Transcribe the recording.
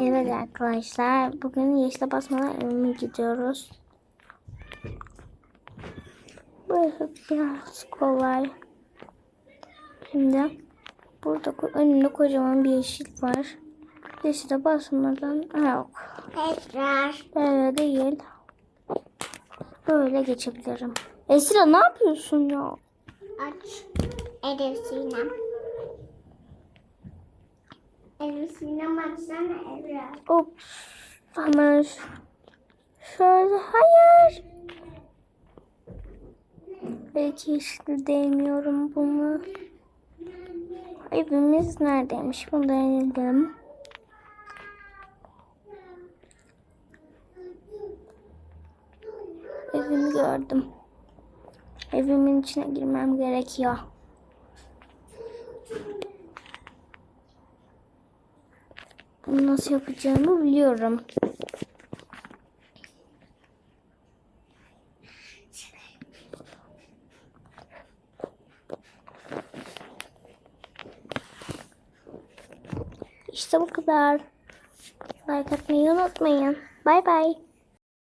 Evet arkadaşlar bugün yeşile basmadan evime gidiyoruz. Burası biraz kolay. Şimdi burada önünde kocaman bir yeşil var. Yeşile basmadan yok. Tekrar Böyle değil. Böyle geçebilirim. Esra ne yapıyorsun ya? aç. Elif Sinem açsana Evra. Hop. Hemen şöyle. Hayır. Belki işte değmiyorum bunu. Evimiz neredeymiş? Bunu deneyelim. Evimi gördüm. Evimin içine girmem gerekiyor. Bunu nasıl yapacağımı biliyorum. İşte bu kadar. Like atmayı unutmayın. Bay bay.